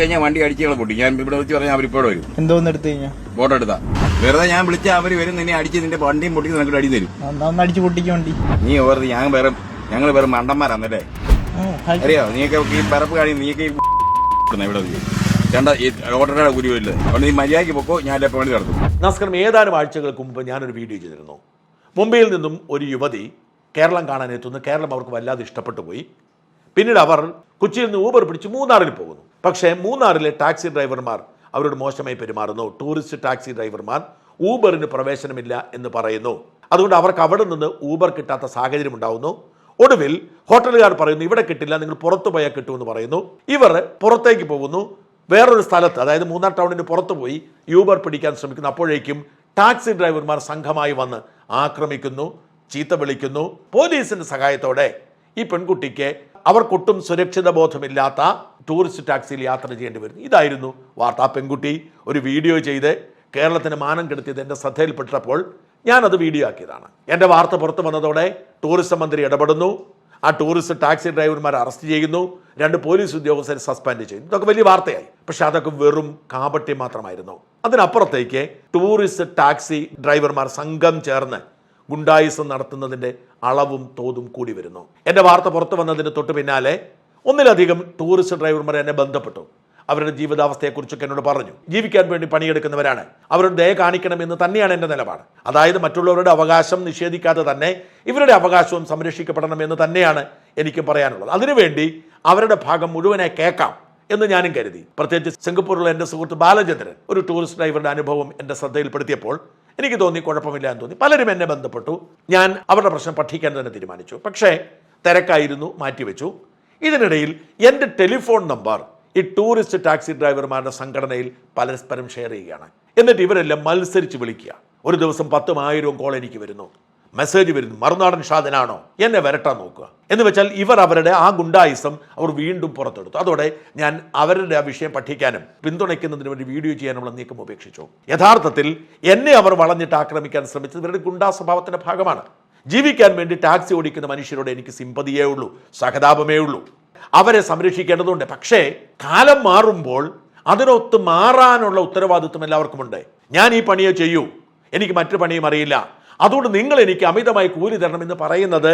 കഴിഞ്ഞാൽ വണ്ടി അടിച്ചുകളെ പൊട്ടി. ഞാൻ ഇവിടെ വിളിച്ച് പറഞ്ഞാൽ അവർ ഇപ്പോൾ വരും. എന്തോന്ന് എടുത്തു കഴിഞ്ഞാൽ ഫോട്ടോ എടുത്താ. വെറുതെ ഞാൻ വിളിച്ചാൽ അവർ വരും നിന്നെ അടിച്ച് നിന്റെ വണ്ടിയും പൊട്ടി നിനക്ക് അടി തരും. ഒന്ന് അടിച്ചു പൊട്ടിക്കും വണ്ടി. നീ ഓർത്ത് ഞാൻ വേറെ ഞങ്ങൾ വേറെ മണ്ടന്മാരാന്നല്ലേ അറിയോ? നീയൊക്കെ ഈ പറപ്പ് കാണി നീയൊക്കെ ഈ ഇവിടെ. ഈ ഓട്ടോയുടെ ഗുരുവില്ല അതുകൊണ്ട് നീ മര്യാദയ്ക്ക് പൊക്കോ ഞാൻ നടത്തും. നമസ്കാരം. ഏതാനും ആഴ്ചകൾക്ക് മുമ്പ് ഞാനൊരു വീഡിയോ ചെയ്തിരുന്നു. മുംബൈയിൽ നിന്നും ഒരു യുവതി കേരളം കാണാൻ എത്തുന്നു. കേരളം അവർക്ക് വല്ലാതെ ഇഷ്ടപ്പെട്ടു പോയി. പിന്നീട് അവർ കൊച്ചിയിൽ നിന്ന് ഊബർ പിടിച്ച് മൂന്നാറിൽ പോകുന്നു. പക്ഷേ മൂന്നാറിലെ ടാക്സി ഡ്രൈവർമാർ അവരോട് മോശമായി പെരുമാറുന്നു. ടൂറിസ്റ്റ് ടാക്സി ഡ്രൈവർമാർ ഊബറിന് പ്രവേശനമില്ല എന്ന് പറയുന്നു. അതുകൊണ്ട് അവർക്ക് അവിടെ നിന്ന് ഊബർ കിട്ടാത്ത സാഹചര്യം ഉണ്ടാവുന്നു. ഒടുവിൽ ഹോട്ടലുകാർ പറയുന്നു ഇവിടെ കിട്ടില്ല നിങ്ങൾ പുറത്തു പോയാൽ കിട്ടുമെന്ന് പറയുന്നു. ഇവർ പുറത്തേക്ക് പോകുന്നു. വേറൊരു സ്ഥലത്ത് അതായത് മൂന്നാർ ടൗണിന് പുറത്തു പോയി യൂബർ പിടിക്കാൻ ശ്രമിക്കുന്നു. അപ്പോഴേക്കും ടാക്സി ഡ്രൈവർമാർ സംഘമായി വന്ന് ആക്രമിക്കുന്നു ചീത്ത വിളിക്കുന്നു. പോലീസിന്റെ സഹായത്തോടെ ഈ പെൺകുട്ടിക്ക് അവർക്കൊട്ടും സുരക്ഷിത ബോധമില്ലാത്ത ടൂറിസ്റ്റ് ടാക്സിയിൽ യാത്ര ചെയ്യേണ്ടി വരുന്നു. ഇതായിരുന്നു വാർത്ത പെൺകുട്ടി. ഒരു വീഡിയോ ചെയ്ത് കേരളത്തിന് മാനം കെടുത്തിയത് എന്റെ ശ്രദ്ധയിൽപ്പെട്ടപ്പോൾ ഞാനത് വീഡിയോ ആക്കിയതാണ്. എന്റെ വാർത്ത പുറത്തു വന്നതോടെ ടൂറിസം മന്ത്രി ഇടപെടുന്നു. ആ ടൂറിസ്റ്റ് ടാക്സി ഡ്രൈവർമാരെ അറസ്റ്റ് ചെയ്യുന്നു. രണ്ട് പോലീസ് ഉദ്യോഗസ്ഥരെ സസ്പെൻഡ് ചെയ്യുന്നു. ഇതൊക്കെ വലിയ വാർത്തയായി. പക്ഷെ അതൊക്കെ വെറും കാപട്യം മാത്രമായിരുന്നു. അതിനപ്പുറത്തേക്ക് ടൂറിസ്റ്റ് ടാക്സി ഡ്രൈവർമാർ സംഘം ചേർന്ന് ഗുണ്ടായിസം നടത്തുന്നതിന്റെ അളവും തോതും കൂടി വരുന്നു. എന്റെ വാർത്ത പുറത്തു വന്നതിന് തൊട്ട് പിന്നാലെ ഒന്നിലധികം ടൂറിസ്റ്റ് ഡ്രൈവർമാർ എന്നെ ബന്ധപ്പെട്ടു. അവരുടെ ജീവിതാവസ്ഥയെക്കുറിച്ചൊക്കെ എന്നോട് പറഞ്ഞു. ജീവിക്കാൻ വേണ്ടി പണിയെടുക്കുന്നവരാണ്. അവരുടെ ദയ കാണിക്കണമെന്ന് തന്നെയാണ് എന്റെ നിലപാട്. അതായത് മറ്റുള്ളവരുടെ അവകാശം നിഷേധിക്കാതെ തന്നെ ഇവരുടെ അവകാശവും സംരക്ഷിക്കപ്പെടണമെന്ന് തന്നെയാണ് എനിക്ക് പറയാനുള്ളത്. അതിനുവേണ്ടി അവരുടെ ഭാഗം മുഴുവനായി കേൾക്കാം എന്ന് ഞാനും കരുതി. പ്രത്യേകിച്ച് സിംഗപ്പൂരിലുള്ള എന്റെ സുഹൃത്ത് ബാലചന്ദ്രൻ ഒരു ടൂറിസ്റ്റ് ഡ്രൈവറുടെ അനുഭവം എന്റെ ശ്രദ്ധയിൽപ്പെടുത്തിയപ്പോൾ എനിക്ക് തോന്നി കുഴപ്പമില്ല എന്ന് തോന്നി. പലരും എന്നെ ബന്ധപ്പെട്ടു. ഞാൻ അവരുടെ പ്രശ്നം പഠിക്കാൻ തന്നെ തീരുമാനിച്ചു. പക്ഷേ തിരക്കായിരുന്നു മാറ്റിവെച്ചു. ഇതിനിടയിൽ എന്റെ ടെലിഫോൺ നമ്പർ ഈ ടൂറിസ്റ്റ് ടാക്സി ഡ്രൈവർമാരുടെ സംഘടനയിൽ പരസ്പരം ഷെയർ ചെയ്യുകയാണ്. എന്നിട്ട് ഇവരെല്ലാം മത്സരിച്ച് വിളിക്കുക. ഒരു ദിവസം പത്തും ആയിരവും കോൾ എനിക്ക് വരുന്നു. മെസ്സേജ് വരുന്നു. മറുനാടൻ ഷാദനാണോ എന്നെ വരട്ടാൻ നോക്കുക. എന്ന് വെച്ചാൽ ഇവർ അവരുടെ ആ ഗുണ്ടായിസം അവർ വീണ്ടും പുറത്തെടുത്തു. അതോടെ ഞാൻ അവരുടെ ആ വിഷയം പഠിക്കാനും പിന്തുണയ്ക്കുന്നതിന് വേണ്ടി വീഡിയോ ചെയ്യാനുള്ള നീക്കം ഉപേക്ഷിച്ചു. യഥാർത്ഥത്തിൽ എന്നെ അവർ വളഞ്ഞിട്ട് ആക്രമിക്കാൻ ശ്രമിച്ചത് ഇവരുടെ ഗുണ്ടാ സ്വഭാവത്തിന്റെ ഭാഗമാണ്. ജീവിക്കാൻ വേണ്ടി ടാക്സി ഓടിക്കുന്ന മനുഷ്യരോട് എനിക്ക് സിമ്പതിയേ ഉള്ളൂ സഹതാപമേ ഉള്ളൂ. അവരെ സംരക്ഷിക്കേണ്ടതുണ്ട്. പക്ഷേ കാലം മാറുമ്പോൾ അതിനൊത്ത് മാറാനുള്ള ഉത്തരവാദിത്വം എല്ലാവർക്കുമുണ്ട്. ഞാൻ ഈ പണിയെ ചെയ്യൂ. എനിക്ക് മറ്റു പണിയും അറിയില്ല. അതുകൊണ്ട് നിങ്ങൾ എനിക്ക് അമിതമായി കൂലി തരണം എന്ന് പറയുന്നത്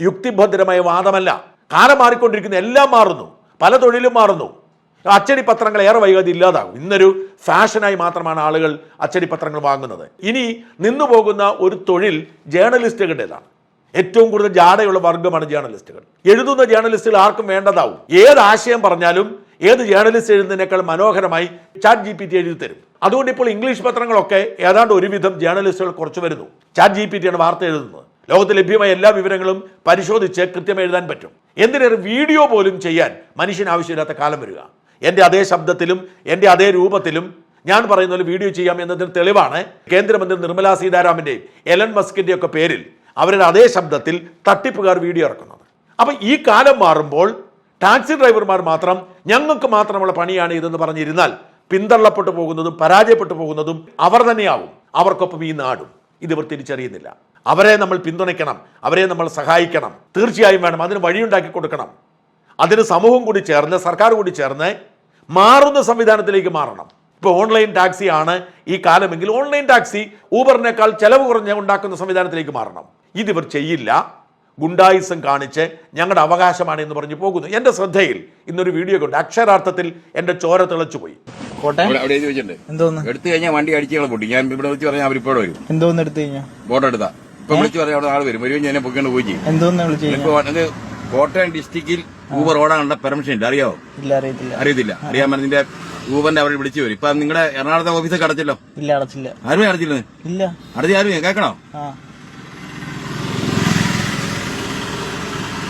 യുക്തിഭദ്രമായ വാദമല്ല. കാലം മാറിക്കൊണ്ടിരിക്കുന്ന എല്ലാം മാറുന്നു പല തൊഴിലും മാറുന്നു. അച്ചടി പത്രങ്ങൾ ഏറെ വൈകാതെ ഇല്ലാതാകും. ഇന്നൊരു ഫാഷനായി മാത്രമാണ് ആളുകൾ അച്ചടി പത്രങ്ങൾ വാങ്ങുന്നത്. ഇനി നിന്നു പോകുന്ന ഒരു തൊഴിൽ ജേർണലിസ്റ്റുകളുടേതാണ് ഏറ്റവും കൂടുതൽ ജാടയുള്ള വർഗമാണ് ജേർണലിസ്റ്റുകൾ എഴുതുന്ന ജേർണലിസ്റ്റുകൾ ആർക്കും വേണ്ടതാവും. ഏത് ആശയം പറഞ്ഞാലും ഏത് ജേർണലിസ്റ്റ് എഴുതുന്നതിനേക്കാൾ മനോഹരമായി ചാറ്റ് ജി പി ടി എഴുതി തരും അതുകൊണ്ട് ഇപ്പോൾ ഇംഗ്ലീഷ് പത്രങ്ങളൊക്കെ ഏതാണ്ട് ഒരുവിധം ജേർണലിസ്റ്റുകൾ കുറച്ച് വരുന്നു. ചാറ്റ് ജി പി ടിയാണ് വാർത്ത എഴുതുന്നത്. ലോകത്ത് ലഭ്യമായ എല്ലാ വിവരങ്ങളും പരിശോധിച്ച് കൃത്യം എഴുതാൻ പറ്റും. എന്തിനേറെ വീഡിയോ പോലും ചെയ്യാൻ മനുഷ്യന് ആവശ്യമില്ലാത്ത കാലം വരിക. എന്റെ അതേ ശബ്ദത്തിലും എന്റെ അതേ രൂപത്തിലും ഞാൻ പറയുന്ന പോലെ വീഡിയോ ചെയ്യാം എന്നതിന് തെളിവാണ് കേന്ദ്രമന്ത്രി നിർമ്മലാ സീതാരാമന്റെയും എലൻ മസ്കിന്റെ ഒക്കെ പേരിൽ അവരുടെ അതേ ശബ്ദത്തിൽ തട്ടിപ്പുകാർ വീഡിയോ ഇറക്കുന്നത്. അപ്പം ഈ കാലം മാറുമ്പോൾ ടാക്സി ഡ്രൈവർമാർ മാത്രം ഞങ്ങൾക്ക് മാത്രമുള്ള പണിയാണ് ഇതെന്ന് പറഞ്ഞിരുന്നാൽ പിന്തള്ളപ്പെട്ടു പോകുന്നതും പരാജയപ്പെട്ടു പോകുന്നതും അവർ തന്നെയാവും. അവർക്കൊപ്പം ഈ നാടും. ഇതിവർ തിരിച്ചറിയുന്നില്ല. അവരെ നമ്മൾ പിന്തുണയ്ക്കണം. അവരെ നമ്മൾ സഹായിക്കണം. തീർച്ചയായും വേണം. അതിന് വഴിയുണ്ടാക്കി കൊടുക്കണം. അതിന് സമൂഹം കൂടി ചേർന്ന് സർക്കാർ കൂടി ചേർന്ന് മാറുന്ന സംവിധാനത്തിലേക്ക് മാറണം. ഇപ്പോൾ ഓൺലൈൻ ടാക്സി ആണ് ഈ കാലമെങ്കിൽ ഓൺലൈൻ ടാക്സി ഊബറിനേക്കാൾ ചെലവ് കുറഞ്ഞ് ഉണ്ടാക്കുന്ന സംവിധാനത്തിലേക്ക് മാറണം. ഇതിവർ ചെയ്യില്ല. ഗുണ്ടായിസം കാണിച്ച് ഞങ്ങളുടെ അവകാശമാണ് എന്ന് പറഞ്ഞ് പോകുന്നു. എന്റെ ശ്രദ്ധയിൽ ഇന്നൊരു വീഡിയോ കൊണ്ട്. അക്ഷരാർത്ഥത്തിൽ എന്റെ ചോര തിളച്ചുപോയി പോയി. അവിടെ അവിടെ എഴുതി എന്തോന്ന്? എടുത്തു കഴിഞ്ഞാൽ വണ്ടി അടിച്ചുകളെ പൊട്ടി. ഞാൻ ഇവിടെ വെച്ച് പറഞ്ഞാൽ അവർ ഇപ്പോഴും വരും. എന്തോന്ന് എടുത്തു കഴിഞ്ഞാ? ഫോട്ടോ എടുത്താ. ഇപ്പൊ വിളിച്ചു പറഞ്ഞാൽ അവിടെ ആൾ വരും. വരും ഞാൻ പൊക്കിക്കൊണ്ട് പോയി ചെയ്യും. എന്തോന്ന് വിളിച്ചു കോട്ടയം ഡിസ്ട്രിക്റ്റിൽ ഊബർ ഓടാനുള്ള പെർമിഷൻ ഇല്ല. അറിയാവോ? ഇല്ല അറിയത്തില്ല. അറിയത്തില്ല. അറിയാൻ പറഞ്ഞതിന്റെ ഊബറിന്റെ അവരെ വിളിച്ചു വരും. ഇപ്പൊ നിങ്ങളുടെ എറണാകുളത്തെ ഓഫീസൊക്കെ അടച്ചല്ലോ ഇല്ല അടച്ചില്ല. ആരും അടച്ചില്ല ഇല്ല. അടച്ചു ആരും കേൾക്കണോ?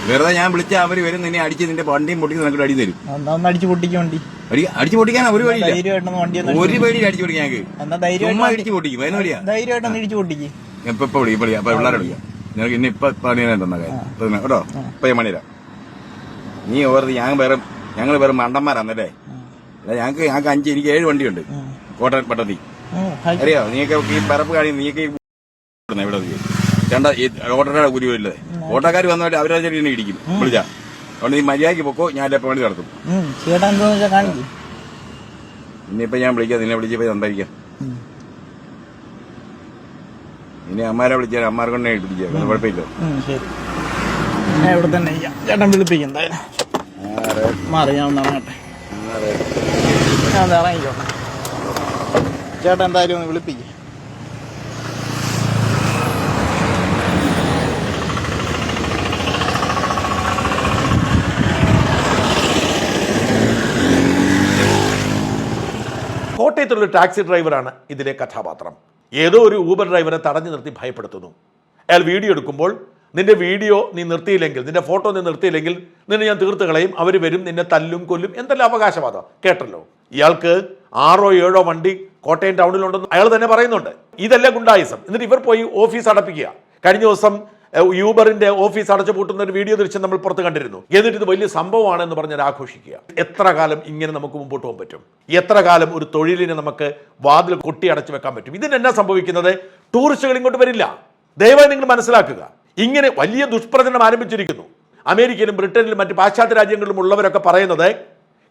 വെറുതെ ഞാൻ വിളിച്ച അവർ വരും നിന്നെ അടിച്ച് നിന്റെ വണ്ടിയും പൊട്ടി നിനക്ക് അടി തരും. അടിച്ചു പൊട്ടിക്കാൻ വണ്ടി. അടിച്ചു പൊട്ടിക്കാനാ ഒരു വഴിയില്ല. ഒരു വഴി അടിച്ചു പൊട്ടിക്കാൻ ചുമ്മാ ധൈര്യമായിട്ട് അടിച്ചു പൊട്ടിക്കും അതിന് വഴിയാ. പൊട്ടിക്ക്. വിളിക്കും വിളിക്കാം അപ്പൊ പിള്ളേരെ വിളിക്കാം. നിനക്ക് ഇനി ഇപ്പൊ പണി തന്ന കാര്യം. കേട്ടോ? ഇപ്പൊ ഞാൻ പണിതരാം നീ ഓർത്ത് ഞാൻ വേറെ ഞങ്ങൾ വേറെ മണ്ടന്മാരാന്നല്ലേ അല്ല? ഞങ്ങൾക്ക് ഞങ്ങൾക്ക് അഞ്ച് എനിക്ക് ഏഴ് വണ്ടിയുണ്ട്. കോട്ടയം പട്ടത്തി. അറിയോ? നീയൊക്കെ ഈ പറപ്പ് കാണി നീയൊക്കെ ഇവിടെ. രണ്ട ഈ ഓട്ടോയുടെ ഗുരുവില്ലേ ഓട്ടോക്കാർ വന്നാൽ അവരെ ചെടി ഇടിക്കും. വിളിച്ചാ. അതുകൊണ്ട് നീ മര്യാദയ്ക്ക് പൊക്കോ ഞാൻ എപ്പോൾ വേണ്ടി നടത്തും. ഇനിയിപ്പോ ഞാൻ വിളിക്കാം നിന്നെ വിളിച്ചപ്പോ സംസാരിക്കാം. ഇനി അമ്മാരെ വിളിച്ചാൽ അമ്മാരെ കൊണ്ടേ വിളിക്കാം അത് കുഴപ്പമില്ല. ഞാൻ ഇവിടെ തന്നെ ചേട്ടൻ വിളിപ്പിക്കും മാറി ഞാൻ ഒന്ന് ഇറങ്ങട്ടെ ഞാൻ ഒന്ന് ഇറങ്ങിക്കോട്ടെ. ചേട്ടൻ എന്തായാലും ഒന്ന് വിളിപ്പിക്കും. കോട്ടയത്തുള്ള ഒരു ടാക്സി ഡ്രൈവറാണ് ഇതിലെ കഥാപാത്രം. ഏതോ ഒരു ഊബർ ഡ്രൈവറെ തടഞ്ഞു നിർത്തി ഭയപ്പെടുത്തുന്നു. അയാൾ വീഡിയോ എടുക്കുമ്പോൾ നിന്റെ വീഡിയോ നീ നിർത്തിയില്ലെങ്കിൽ നിന്റെ ഫോട്ടോ നീ നിർത്തിയില്ലെങ്കിൽ നിന്നെ ഞാൻ തീർത്ത് കളയും അവർ വരും നിന്നെ തല്ലും കൊല്ലും എന്തെല്ലാം അവകാശവാദം? കേട്ടല്ലോ. ഇയാൾക്ക് ആറോ ഏഴോ വണ്ടി കോട്ടയം ടൗണിലുണ്ടെന്ന് അയാൾ തന്നെ പറയുന്നുണ്ട്. ഇതല്ല ഗുണ്ടായിസം. എന്നിട്ട് ഇവർ പോയി ഓഫീസ് അടപ്പിക്കുക. കഴിഞ്ഞ ദിവസം യൂബറിന്റെ ഓഫീസ് അടച്ചു പൂട്ടുന്ന ഒരു വീഡിയോ ദൃശ്യം നമ്മൾ പുറത്ത് കണ്ടിരുന്നു. എന്നിട്ട് ഇത് വലിയ സംഭവമാണ് എന്ന് പറഞ്ഞാൽ ആഘോഷിക്കുക. എത്ര കാലം ഇങ്ങനെ നമുക്ക് മുമ്പോട്ട് പോകാൻ പറ്റും? എത്ര കാലം ഒരു തൊഴിലിനെ നമുക്ക് വാതിൽ കൊട്ടി അടച്ചു വെക്കാൻ പറ്റും? ഇതിനെന്നാ സംഭവിക്കുന്നത്? ടൂറിസ്റ്റുകൾ ഇങ്ങോട്ട് വരില്ല. ദയവായി നിങ്ങൾ മനസ്സിലാക്കുക. ഇങ്ങനെ വലിയ ദുഷ്പ്രചരണം ആരംഭിച്ചിരിക്കുന്നു. അമേരിക്കയിലും ബ്രിട്ടനിലും മറ്റ് പാശ്ചാത്യ രാജ്യങ്ങളിലും ഉള്ളവരൊക്കെ പറയുന്നത്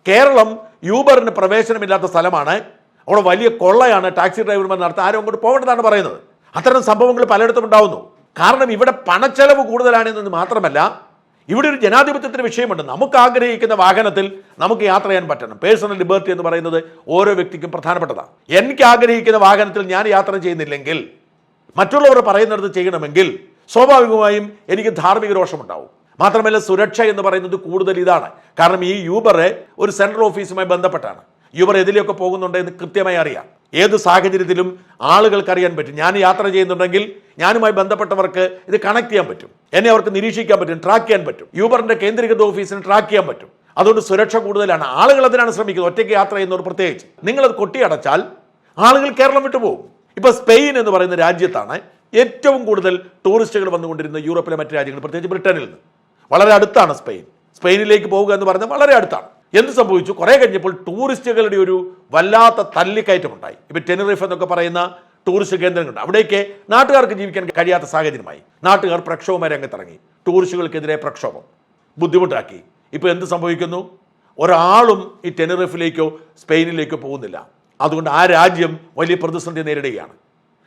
കേരളം യൂബറിന് പ്രവേശനമില്ലാത്ത സ്ഥലമാണ്. അവിടെ വലിയ കൊള്ളയാണ് ടാക്സി ഡ്രൈവർമാർ നടത്താൻ ആരും അങ്ങോട്ട് പോകേണ്ടതാണ് പറയുന്നത്. അത്തരം സംഭവങ്ങൾ പലയിടത്തും ഉണ്ടാവുന്നു. കാരണം ഇവിടെ പണച്ചെലവ് കൂടുതലാണെന്നത് മാത്രമല്ല ഇവിടെ ഒരു ജനാധിപത്യത്തിന് വിഷയമുണ്ട്. നമുക്ക് ആഗ്രഹിക്കുന്ന വാഹനത്തിൽ നമുക്ക് യാത്ര ചെയ്യാൻ പറ്റണം. പേഴ്സണൽ ലിബർട്ടി എന്ന് പറയുന്നത് ഓരോ വ്യക്തിക്കും പ്രധാനപ്പെട്ടതാണ്. എനിക്ക് ആഗ്രഹിക്കുന്ന വാഹനത്തിൽ ഞാൻ യാത്ര ചെയ്യുന്നില്ലെങ്കിൽ മറ്റുള്ളവർ പറയുന്നിടത്ത് ചെയ്യണമെങ്കിൽ സ്വാഭാവികമായും എനിക്ക് ധാർമ്മിക രോഷമുണ്ടാവും. മാത്രമല്ല സുരക്ഷ എന്ന് പറയുന്നത് കൂടുതൽ ഇതാണ്. കാരണം ഈ യൂബർ ഒരു സെൻട്രൽ ഓഫീസുമായി ബന്ധപ്പെട്ടാണ്. യൂബർ എതിലെയൊക്കെ പോകുന്നുണ്ടെന്ന് കൃത്യമായി അറിയാം. ഏത് സാഹചര്യത്തിലും ആളുകൾക്ക് അറിയാൻ പറ്റും. ഞാൻ യാത്ര ചെയ്യുന്നുണ്ടെങ്കിൽ ഞാനുമായി ബന്ധപ്പെട്ടവർക്ക് ഇത് കണക്ട് ചെയ്യാൻ പറ്റും. എന്നെ അവർക്ക് നിരീക്ഷിക്കാൻ പറ്റും ട്രാക്ക് ചെയ്യാൻ പറ്റും. യൂബറിന്റെ കേന്ദ്രീകൃത ഓഫീസിന് ട്രാക്ക് ചെയ്യാൻ പറ്റും. അതുകൊണ്ട് സുരക്ഷ കൂടുതലാണ്. ആളുകൾ അതിനാണ് ശ്രമിക്കുന്നത്. ഒറ്റയ്ക്ക് യാത്ര ചെയ്യുന്നവർ പ്രത്യേകിച്ച്. നിങ്ങളത് കൊട്ടിയടച്ചാൽ ആളുകൾ കേരളം വിട്ടുപോകും ഇപ്പൊ സ്പെയിൻ എന്ന് പറയുന്ന രാജ്യത്താണ് ഏറ്റവും കൂടുതൽ ടൂറിസ്റ്റുകൾ വന്നുകൊണ്ടിരുന്ന യൂറോപ്പിലെ മറ്റ് രാജ്യങ്ങൾ പ്രത്യേകിച്ച് ബ്രിട്ടനിൽ നിന്ന്. വളരെ അടുത്താണ് സ്പെയിൻ. സ്പെയിനിലേക്ക് പോവുക എന്ന് പറഞ്ഞാൽ വളരെ അടുത്താണ്. എന്ത് സംഭവിച്ചു? കുറെ കഴിഞ്ഞപ്പോൾ ടൂറിസ്റ്റുകളുടെ ഒരു വല്ലാത്ത തല്ലിക്കയറ്റം ഉണ്ടായി ഇപ്പൊ ടെനറിഫ് എന്നൊക്കെ പറയുന്ന ടൂറിസ്റ്റ് കേന്ദ്രങ്ങളുണ്ട്. അവിടേക്ക് നാട്ടുകാർക്ക് ജീവിക്കാൻ കഴിയാത്ത സാഹചര്യമായി. നാട്ടുകാർ പ്രക്ഷോഭമായി രംഗത്തിറങ്ങി. ടൂറിസ്റ്റുകൾക്കെതിരെ പ്രക്ഷോഭം ബുദ്ധിമുട്ടാക്കി. ഇപ്പൊ എന്ത് സംഭവിക്കുന്നു? ഒരാളും ഈ ടെനറിഫിലേക്കോ സ്പെയിനിലേക്കോ പോകുന്നില്ല. അതുകൊണ്ട് ആ രാജ്യം വലിയ പ്രതിസന്ധി നേരിടുകയാണ്.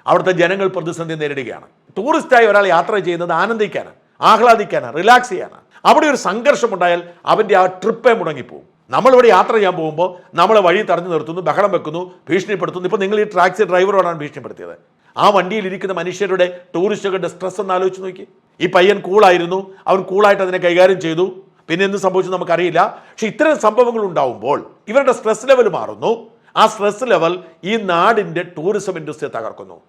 അവിടുത്തെ ജനങ്ങൾ പ്രതിസന്ധി നേരിടുകയാണ്. ടൂറിസ്റ്റായി ഒരാൾ യാത്ര ചെയ്യുന്നത് ആനന്ദിക്കാനാണ് ആഹ്ലാദിക്കാനാണ് റിലാക്സ് ചെയ്യാനാണ്. അവിടെ ഒരു സംഘർഷം ഉണ്ടായാൽ അവന്റെ ആ ട്രിപ്പേ മുടങ്ങിപ്പോവും. നമ്മളിവിടെ യാത്ര ചെയ്യാൻ പോകുമ്പോൾ നമ്മളെ വഴി തടഞ്ഞു നിർത്തുന്നു ബഹളം വെക്കുന്നു ഭീഷണിപ്പെടുത്തുന്നു. ഇപ്പോൾ നിങ്ങൾ ഈ ടാക്സി ഡ്രൈവറോടാണ് ഭീഷണിപ്പെടുത്തിയത്. ആ വണ്ടിയിൽ ഇരിക്കുന്ന മനുഷ്യരുടെ ടൂറിസ്റ്റുകളുടെ സ്ട്രെസ് ഒന്ന് ആലോചിച്ച് നോക്കി ഈ പയ്യൻ കൂളായിരുന്നു അവൻ കൂളായിട്ട് അതിനെ കൈകാര്യം ചെയ്തു. പിന്നെ എന്ത് സംഭവിച്ചു നമുക്കറിയില്ല. പക്ഷെ ഇത്തരം സംഭവങ്ങൾ ഉണ്ടാവുമ്പോൾ ഇവരുടെ സ്ട്രെസ് ലെവൽ മാറുന്നു. ആ സ്ട്രെസ് ലെവൽ ഈ നാടിന്റെ ടൂറിസം ഇൻഡസ്ട്രിയെ തകർക്കുന്നു.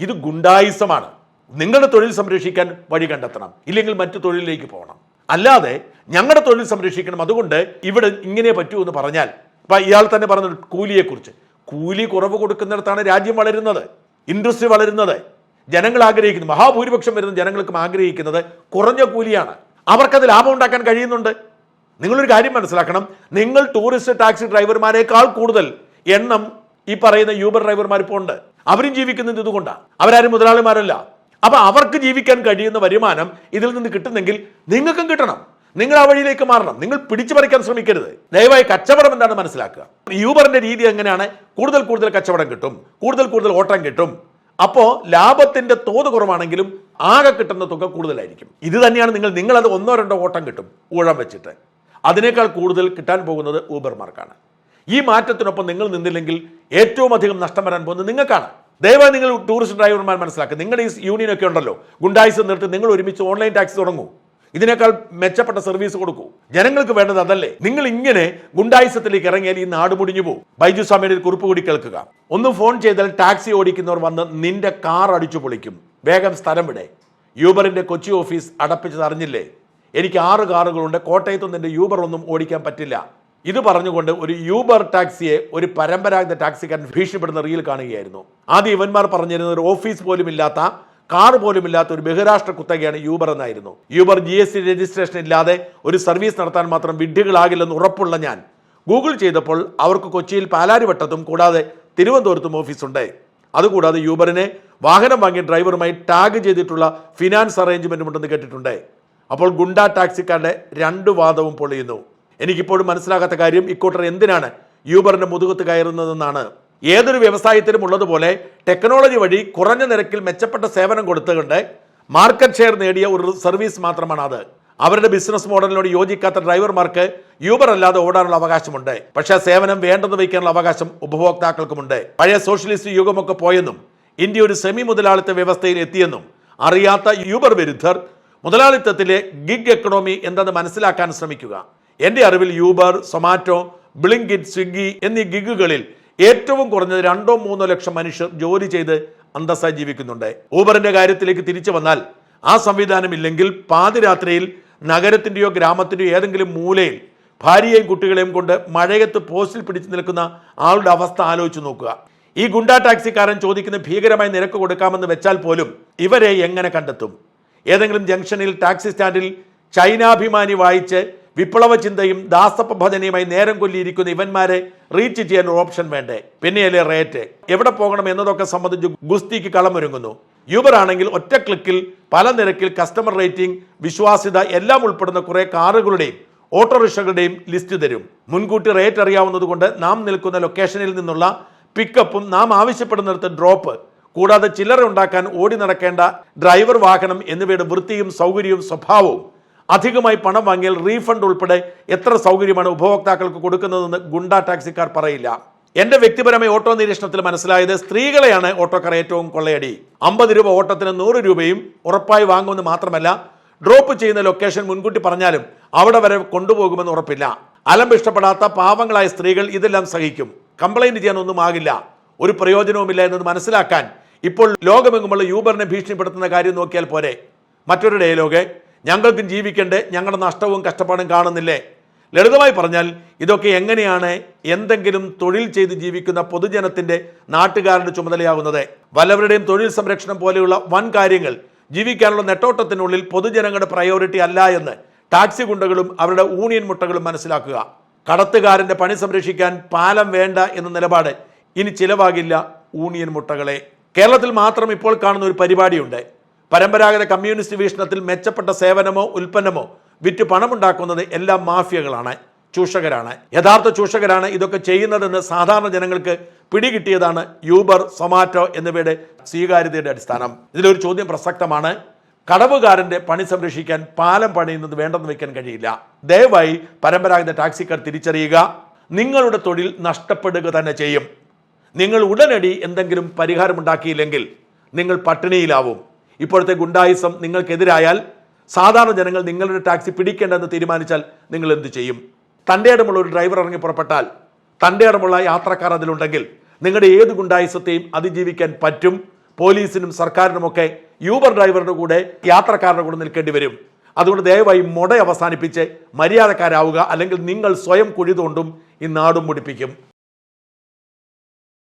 ഇത് ഗുണ്ടായിസമാണ്. നിങ്ങളുടെ തൊഴിൽ സംരക്ഷിക്കാൻ വഴി കണ്ടെത്തണം. ഇല്ലെങ്കിൽ മറ്റു തൊഴിലിലേക്ക് പോകണം. അല്ലാതെ ഞങ്ങളുടെ തൊഴിൽ സംരക്ഷിക്കണം. അതുകൊണ്ട് ഇവിടെ ഇങ്ങനെ പറ്റൂ എന്ന് പറഞ്ഞാൽ ഇപ്പൊ ഇയാൾ തന്നെ പറഞ്ഞ കൂലിയെക്കുറിച്ച്. കൂലി കുറവ് കൊടുക്കുന്നിടത്താണ് രാജ്യം വളരുന്നത് ഇൻഡസ്ട്രി വളരുന്നത്. ജനങ്ങൾ ആഗ്രഹിക്കുന്നു മഹാഭൂരിപക്ഷം വരുന്ന ജനങ്ങൾക്കും ആഗ്രഹിക്കുന്നത് കുറഞ്ഞ കൂലിയാണ്. അവർക്കത് ലാഭം ഉണ്ടാക്കാൻ കഴിയുന്നുണ്ട്. നിങ്ങളൊരു കാര്യം മനസ്സിലാക്കണം നിങ്ങൾ ടൂറിസ്റ്റ് ടാക്സി ഡ്രൈവർമാരെക്കാൾ കൂടുതൽ എണ്ണം ഈ പറയുന്ന യൂബർ ഡ്രൈവർമാർ ഇപ്പോൾ ഉണ്ട്. അവരും ജീവിക്കുന്നത് ഇതുകൊണ്ടാണ് അവരാരും മുതലാളിമാരല്ല. അപ്പൊ അവർക്ക് ജീവിക്കാൻ കഴിയുന്ന വരുമാനം ഇതിൽ നിന്ന് കിട്ടുന്നെങ്കിൽ നിങ്ങൾക്കും കിട്ടണം. നിങ്ങൾ ആ വഴിയിലേക്ക് മാറണം. നിങ്ങൾ പിടിച്ചു പറിക്കാൻ ശ്രമിക്കരുത്. ദയവായി കച്ചവടം എന്താണ് മനസ്സിലാക്കുക. യൂബറിന്റെ രീതി എങ്ങനെയാണ്? കൂടുതൽ കൂടുതൽ കച്ചവടം കിട്ടും. കൂടുതൽ കൂടുതൽ ഓട്ടം കിട്ടും. അപ്പോ ലാഭത്തിന്റെ തോത് കുറവാണെങ്കിലും ആകെ കിട്ടുന്ന തുക കൂടുതലായിരിക്കും. ഇത് തന്നെയാണ് നിങ്ങൾ നിങ്ങളത് ഒന്നോ രണ്ടോ ഓട്ടം കിട്ടും ഊഴം വെച്ചിട്ട്. അതിനേക്കാൾ കൂടുതൽ കിട്ടാൻ പോകുന്നത് ഊബർമാർക്കാണ് ഈ മാറ്റത്തിനൊപ്പം നിങ്ങൾ നിന്നില്ലെങ്കിൽ ഏറ്റവും അധികം നഷ്ടം വരാൻ പോകുന്നത് നിങ്ങൾക്കാണ്. ദയവായി നിങ്ങൾ ടൂറിസ്റ്റ് ഡ്രൈവർമാർ മനസ്സിലാക്കുക. നിങ്ങളുടെ ഈ യൂണിയൻ ഒക്കെ ഉണ്ടല്ലോ. ഗുണ്ടായിസ് നിർത്തി നിങ്ങൾ ഒരുമിച്ച് ഓൺലൈൻ ടാക്സി തുടങ്ങൂ. ഇതിനേക്കാൾ മെച്ചപ്പെട്ട സർവീസ് കൊടുക്കൂ. ജനങ്ങൾക്ക് വേണ്ടത് അതല്ലേ? നിങ്ങൾ ഇങ്ങനെ ഗുണ്ടായിസത്തിലേക്ക് ഇറങ്ങിയാൽ ഈ നാട് മുടിഞ്ഞു പോകും. ബൈജു സ്വാമിയുടെ ഒരു കുറിപ്പ് കൂടി കേൾക്കുക. ഒന്ന് ഫോൺ ചെയ്താൽ ടാക്സി ഓടിക്കുന്നവർ വന്ന് നിന്റെ കാർ അടിച്ചു പൊളിക്കും. വേഗം സ്ഥലം വിടേ. യൂബറിന്റെ കൊച്ചി ഓഫീസ് അടപ്പിച്ചത് അറിഞ്ഞില്ലേ? എനിക്ക് ആറ് കാറുകളുണ്ട്. കോട്ടയത്തൊന്നും എന്റെ യൂബർ ഒന്നും ഓടിക്കാൻ പറ്റില്ല. ഇത് പറഞ്ഞുകൊണ്ട് ഒരു യൂബർ ടാക്സിയെ ഒരു പരമ്പരാഗത ടാക്സിക്കാരൻ ഭീഷണിപ്പെടുന്ന റീൽ കാണുകയായിരുന്നു. ആദ്യം ഇവന്മാർ പറഞ്ഞിരുന്ന ഒരു ഓഫീസ് പോലും ഇല്ലാത്ത കാർ പോലും ഇല്ലാത്ത ഒരു ബഹിരാഷ്ട്ര കുത്തകയാണ് യൂബർ എന്നായിരുന്നു. Uber G S T registration ഇല്ലാതെ ഒരു സർവീസ് നടത്താൻ മാത്രം വിഡ്ഢികളാകില്ലെന്ന് ഉറപ്പുള്ള ഞാൻ. ഗൂഗിൾ ചെയ്തപ്പോൾ അവർക്ക് കൊച്ചിയിൽ പാലാരിവട്ടത്തും കൂടാതെ തിരുവനന്തപുരത്തും ഓഫീസുണ്ട്. അതുകൂടാതെ യൂബറിനെ വാഹനം വാങ്ങിയ ഡ്രൈവറുമായി ടാഗ് ചെയ്തിട്ടുള്ള ഫിനാൻസ് അറേഞ്ച്മെന്റും ഉണ്ടെന്ന് കേട്ടിട്ടുണ്ട്. അപ്പോൾ ഗുണ്ട ടാക്സിക്കാരുടെ രണ്ട് വാദവും പൊളിയുന്നു. എനിക്കിപ്പോഴും മനസ്സിലാകാത്ത കാര്യം ഇക്കൂട്ടർ എന്തിനാണ് യൂബറിന്റെ മുതുകത്ത് കയറുന്നതെന്നാണ്. ഏതൊരു വ്യവസായത്തിലും ഉള്ളതുപോലെ ടെക്നോളജി വഴി കുറഞ്ഞ നിരക്കിൽ മെച്ചപ്പെട്ട സേവനം കൊടുത്തുകൊണ്ട് മാർക്കറ്റ് ഷെയർ നേടിയ ഒരു സർവീസ് മാത്രമാണ് അത് അവരുടെ ബിസിനസ് മോഡലിനോട് യോജിക്കാത്ത ഡ്രൈവർമാർക്ക് യൂബർ അല്ലാതെ ഓടാനുള്ള അവകാശമുണ്ട്. പക്ഷേ സേവനം വേണ്ടെന്ന് വയ്ക്കാനുള്ള അവകാശം ഉപഭോക്താക്കൾക്കുമുണ്ട്. പഴയ സോഷ്യലിസ്റ്റ് യുഗമൊക്കെ പോയെന്നും ഇന്ത്യ ഒരു സെമി മുതലാളിത്ത വ്യവസ്ഥയിൽ എത്തിയെന്നും അറിയാത്ത യൂബർ വിരുദ്ധർ മുതലാളിത്തത്തിലെ ഗിഗ് എക്കണോമി എന്തെന്ന് മനസ്സിലാക്കാൻ ശ്രമിക്കുക. എന്റെ അറിവിൽ യൂബർ സൊമാറ്റോ ബ്ലിങ്കിറ്റ് സ്വിഗ്ഗി എന്നീ ഗിഗുകളിൽ ഏറ്റവും കുറഞ്ഞത് രണ്ടോ മൂന്നോ ലക്ഷം മനുഷ്യർ ജോലി ചെയ്ത് അന്തസ്സായി ജീവിക്കുന്നുണ്ട്. ഊബറിന്റെ കാര്യത്തിലേക്ക് തിരിച്ചു വന്നാൽ ആ സംവിധാനം ഇല്ലെങ്കിൽ പാതിരാത്രിയിൽ നഗരത്തിന്റെയോ ഗ്രാമത്തിന്റെയോ ഏതെങ്കിലും മൂലയിൽ ഭാര്യയെയും കുട്ടികളെയും കൊണ്ട് മഴയത്ത് പോസ്റ്റിൽ പിടിച്ചു നിൽക്കുന്ന ആളുടെ അവസ്ഥ ആലോചിച്ചു നോക്കുക. ഈ ഗുണ്ടാ ടാക്സിക്കാരൻ ചോദിക്കുന്ന ഭീകരമായ നിരക്ക് കൊടുക്കാമെന്ന് വെച്ചാൽ പോലും ഇവരെ എങ്ങനെ കണ്ടെത്തും? ഏതെങ്കിലും ജംഗ്ഷനിൽ ടാക്സി സ്റ്റാൻഡിൽ ചൈനാഭിമാനി വായിച്ച് വിപ്ലവ ചിന്തയും ദാസപ്പ നേരം കൊല്ലിയിരിക്കുന്ന ഇവന്മാരെ റീച്ച് ചെയ്യാൻ ഒരു ഓപ്ഷൻ വേണ്ടേ? പിന്നെയല്ലേ റേറ്റ് എവിടെ പോകണം എന്നതൊക്കെ സംബന്ധിച്ച് ഗുസ്തിക്ക് കളമൊരുങ്ങുന്നു. യൂബർ ആണെങ്കിൽ ഒറ്റ ക്ലിക്കിൽ പല നിരക്കിൽ കസ്റ്റമർ റേറ്റിംഗ് വിശ്വാസ്യത എല്ലാം ഉൾപ്പെടുന്ന കുറെ കാറുകളുടെയും ഓട്ടോറിക്ഷകളുടെയും ലിസ്റ്റ് തരും. മുൻകൂട്ടി റേറ്റ് അറിയാവുന്നതുകൊണ്ട് നാം നിൽക്കുന്ന ലൊക്കേഷനിൽ നിന്നുള്ള പിക്കപ്പും നാം ആവശ്യപ്പെടുന്നിടത്ത് ഡ്രോപ്പ് കൂടാതെ ചില്ലറ ഉണ്ടാക്കാൻ ഓടി നടക്കേണ്ട ഡ്രൈവർ വാഹനം എന്നിവയുടെ വൃത്തിയും സൗകര്യവും സ്വഭാവവും അധികമായി പണം വാങ്ങിയാൽ റീഫണ്ട് ഉൾപ്പെടെ എത്ര സൗകര്യമാണ് ഉപഭോക്താക്കൾക്ക് കൊടുക്കുന്നതെന്ന് ഗുണ്ട ടാക്സിക്കാർ പറയില്ല. എന്റെ വ്യക്തിപരമായ ഓട്ടോ നിരീക്ഷണത്തിൽ മനസ്സിലായത് സ്ത്രീകളെയാണ് ഓട്ടോക്കാർ ഏറ്റവും കൊള്ളയടി. അമ്പത് രൂപ ഓട്ടത്തിന് നൂറ് രൂപയും ഉറപ്പായി വാങ്ങുമെന്ന് മാത്രമല്ല ഡ്രോപ്പ് ചെയ്യുന്ന ലൊക്കേഷൻ മുൻകൂട്ടി പറഞ്ഞാലും അവിടെ വരെ കൊണ്ടുപോകുമെന്ന് ഉറപ്പില്ല. അലമ്പ് ഇഷ്ടപ്പെടാത്ത പാവങ്ങളായ സ്ത്രീകൾ ഇതെല്ലാം സഹിക്കും. കംപ്ലൈന്റ് ചെയ്യാനൊന്നും ആകില്ല. ഒരു പ്രയോജനവുമില്ല എന്നത് മനസ്സിലാക്കാൻ ഇപ്പോൾ ലോകമെങ്ങുമുള്ള യൂബറിനെ ഭീഷണിപ്പെടുത്തുന്ന കാര്യം നോക്കിയാൽ പോരെ. മറ്റൊരു ഡയലോഗ് ഞങ്ങൾക്കും ജീവിക്കണ്ടേ ഞങ്ങളുടെ നഷ്ടവും കഷ്ടപ്പാടും കാണുന്നില്ലേ? ലളിതമായി പറഞ്ഞാൽ ഇതൊക്കെ എങ്ങനെയാണ് എന്തെങ്കിലും തൊഴിൽ ചെയ്ത് ജീവിക്കുന്ന പൊതുജനത്തിന്റെ നാട്ടുകാരുടെ ചുമതലയാകുന്നത്. വല്ലവരുടെയും തൊഴിൽ സംരക്ഷണം പോലെയുള്ള വൻ കാര്യങ്ങൾ ജീവിക്കാനുള്ള നെട്ടോട്ടത്തിനുള്ളിൽ പൊതുജനങ്ങളുടെ പ്രയോറിറ്റി അല്ല എന്ന് ടാക്സി ഗുണ്ടകളും അവരുടെ ഊണിയൻ മുട്ടകളും മനസ്സിലാക്കുക. കടത്തുകാരന്റെ പണി സംരക്ഷിക്കാൻ പാലം വേണ്ട എന്ന നിലപാട് ഇനി ചിലവാകില്ല ഊണിയൻ മുട്ടകളെ. കേരളത്തിൽ മാത്രം ഇപ്പോൾ കാണുന്ന ഒരു പരിപാടിയുണ്ട്. പരമ്പരാഗത കമ്മ്യൂണിസ്റ്റ് വീക്ഷണത്തിൽ മെച്ചപ്പെട്ട സേവനമോ ഉൽപ്പന്നമോ വിറ്റ് പണമുണ്ടാക്കുന്നത് എല്ലാം മാഫിയകളാണ് ചൂഷകരാണ്. യഥാർത്ഥ ചൂഷകരാണ് ഇതൊക്കെ ചെയ്യുന്നതെന്ന് സാധാരണ ജനങ്ങൾക്ക് പിടികിട്ടിയതാണ് യൂബർ സൊമാറ്റോ എന്നിവയുടെ സ്വീകാര്യതയുടെ അടിസ്ഥാനം. ഇതിലൊരു ചോദ്യം പ്രസക്തമാണ്. കടവുകാരന്റെ പണി സംരക്ഷിക്കാൻ പാലം പണിയുന്നത് വേണ്ടെന്ന് വെക്കാൻ കഴിയില്ല. ദയവായി പരമ്പരാഗത ടാക്സിക്കാർ തിരിച്ചറിയുക. നിങ്ങളുടെ തൊഴിൽ നഷ്ടപ്പെടുക തന്നെ ചെയ്യും. നിങ്ങൾ ഉടനടി എന്തെങ്കിലും പരിഹാരമുണ്ടാക്കിയില്ലെങ്കിൽ നിങ്ങൾ പട്ടിണിയിലാവും. ഇപ്പോഴത്തെ ഗുണ്ടായിസം നിങ്ങൾക്കെതിരായാൽ സാധാരണ ജനങ്ങൾ നിങ്ങളുടെ ടാക്സി പിടിക്കേണ്ടെന്ന് തീരുമാനിച്ചാൽ നിങ്ങൾ എന്ത് ചെയ്യും? തന്റെ ഇടമുള്ള ഒരു ഡ്രൈവർ ഇറങ്ങി പുറപ്പെട്ടാൽ തന്റെ ഇടമുള്ള യാത്രക്കാർ അതിലുണ്ടെങ്കിൽ നിങ്ങളുടെ ഏത് ഗുണ്ടായിസത്തെയും അതിജീവിക്കാൻ പറ്റും. പോലീസിനും സർക്കാരിനുമൊക്കെ യൂബർ ഡ്രൈവറുടെ കൂടെ യാത്രക്കാരുടെ കൂടെ നിൽക്കേണ്ടി വരും. അതുകൊണ്ട് ദയവായി മുട അവസാനിപ്പിച്ച് മര്യാദക്കാരാവുക അല്ലെങ്കിൽ നിങ്ങൾ സ്വയം കുഴി തോണ്ടും ഈ നാടും മുടിപ്പിക്കും.